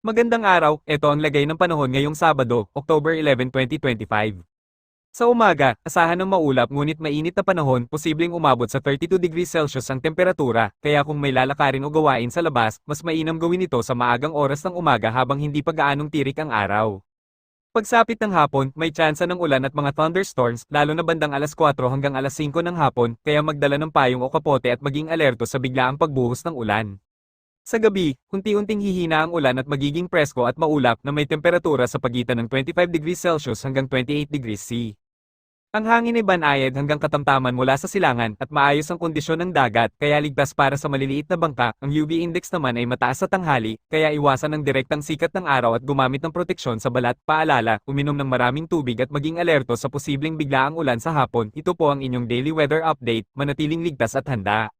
Magandang araw, ito ang lagay ng panahon ngayong Sabado, October 11, 2025. Sa umaga, asahan ng maulap ngunit mainit na panahon, posibleng umabot sa 32 degrees Celsius ang temperatura, kaya kung may lalakarin o gawain sa labas, mas mainam gawin ito sa maagang oras ng umaga habang hindi pa gaanong tirik ang araw. Pagsapit ng hapon, may tsansa ng ulan at mga thunderstorms, lalo na bandang alas 4 hanggang alas 5 ng hapon, kaya magdala ng payong o kapote at maging alerto sa biglaang pagbuhos ng ulan. Sa gabi, unti-unting hihina ang ulan at magiging presko at maulap na may temperatura sa pagitan ng 25 degrees Celsius hanggang 28 degrees C. Ang hangin ay banayad hanggang katamtaman mula sa silangan at maayos ang kondisyon ng dagat kaya ligtas para sa maliliit na bangka. Ang UV index naman ay mataas sa tanghali kaya iwasan ang direktang sikat ng araw at gumamit ng proteksyon sa balat. Paalala, uminom ng maraming tubig at maging alerto sa posibleng biglaang ulan sa hapon. Ito po ang inyong daily weather update. Manatiling ligtas at handa.